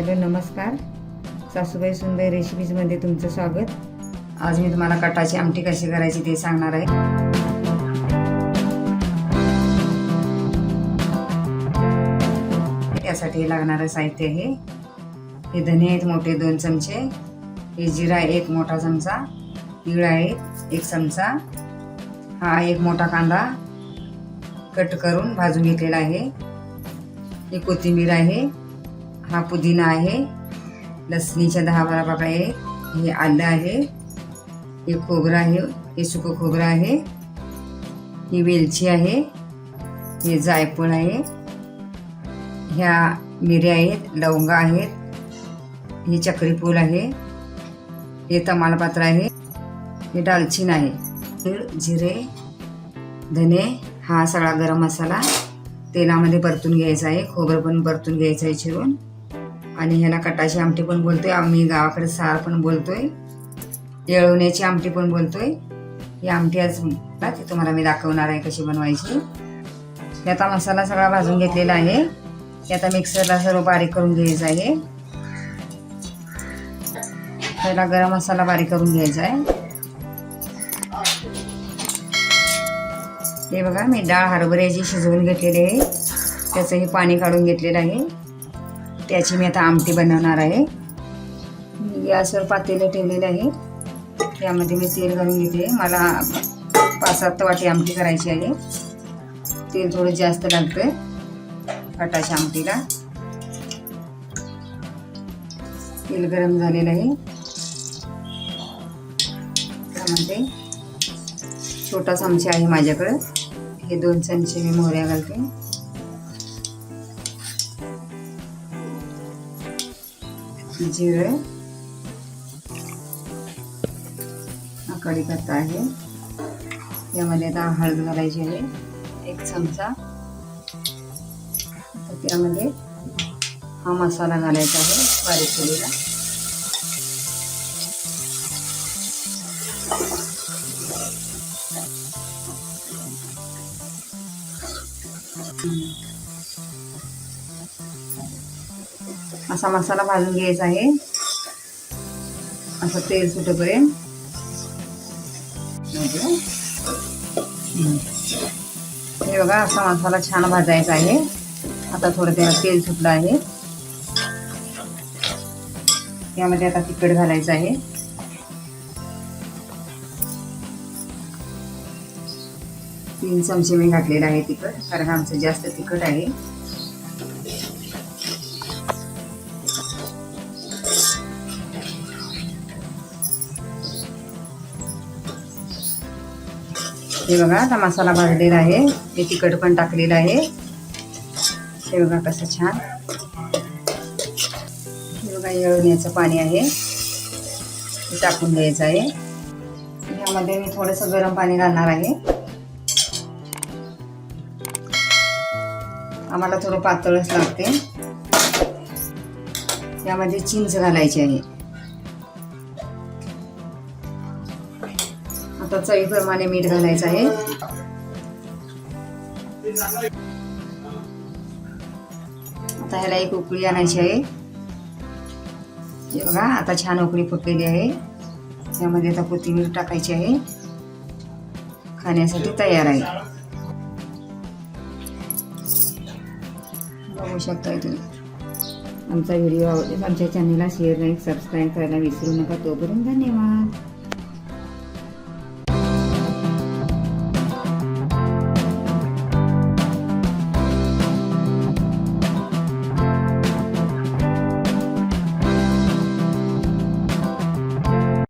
Hello नमस्कार. सासूबाई सुनबाई रेसिपीजमध्ये तुमचं स्वागत. आज मी तुम्हाला कटाची आमटी कशी करायची ते सांगणार आहे. त्यासाठी लागणारं साहित्य हे. हे धने आहेत मोठे दोन चमचे. हे जिरा आहे एक मोठा चमचा. तीळ आहे एक चमचा. हा एक मोठा कांदा कट करून भाजून घेतलेला आहे. ही कोथिंबीर आहे. हा पुदिना आहे. लसणीच्या दहा बारा पाकळ्या आहेत हे आलं आहे. हे खोबरं आहे. हे सुकं खोबरं आहे. ही वेलची आहे. हे जायफळ आहे. ह्या मिऱ्या आहेत. लवंगा आहेत. हे चक्रीफूल आहे. हे तमालपत्र आहे. हे दालचीन आहे. तीळ जिरे धने हा सगळा गरम मसाला तेलामध्ये परतून घ्यायचा आहे. खोबरं पण परतून घ्यायचं आहे चिरून. आणि ह्याला कटाची आमटी पण बोलतोय. आम्ही गावाकडे सार पण बोलतोय. येळवण्याची आमटी पण बोलतोय. ही आमटी आज ना ती तुम्हाला मी दाखवणार आहे कशी बनवायची. आता मसाला सगळा भाजून घेतलेला आहे. ते आता मिक्सरला सर्व बारीक करून घ्यायचं आहे. पहिला गरम मसाला बारीक करून घ्यायचा आहे. हे बघा मी डाळ हरभऱ्याची शिजवून घेतलेली आहे. त्याचं हे पाणी काढून घेतलेलं आहे. त्याची मी आता आमटी बनवणार आहे. गॅसवर पातेलं ठेवलेलं आहे. त्यामध्ये मी तेल घालून घेते. मला पाच सात वाटी आमटी करायची आहे. तेल थोडं जास्त लागतं कटाच्या आमटीला. तेल गरम झालेलं आहे. त्यामध्ये छोटा चमचा आहे माझ्याकडं. हे दोन चमचे मी मोहऱ्या घालते. जिरे कढीपत्ता आहे. यामध्ये आता हळद घालायची आहे एक चमचा. त्यामध्ये हा मसाला घालायचा आहे बारीक केलेला. असा मसाला भाजून घ्यायचा आहे. असं तेल सुटेपर्यंत. हे बघा असा मसाला छान भाजायचा आहे. आता थोडं त्याला तेल सुटलं आहे. यामध्ये आता तिखट घालायचं आहे. तीन चमचे मी घातलेलं आहे तिखट कारण आमचं जास्त तिखट आहे. हे बघा आता मसाला भाजलेला आहे. हे तिखट पण टाकलेलं आहे. हे बघा कसं छान. हे बघा येळवण्याचं पाणी आहे. ते टाकून द्यायचं आहे. यामध्ये मी थोडंसं गरम पाणी घालणार आहे. आम्हाला थोडं पातळच लागते. यामध्ये चिंच घालायची आहे. आता चवीप्रमाणे मीठ घालायचं आहे. आता ह्याला एक उकळी आणायची आहे. हे बघा आता छान उकळी फुटलेली आहे. यामध्ये आता कोथिंबीर टाकायची आहे. खाण्यासाठी तयार आहे. बघू शकता तुम्ही. आमचा व्हिडिओ आवडल्यास आमच्या चॅनलला शेअर लाईक सबस्क्राईब करायला विसरू नका. तोपर्यंत धन्यवाद.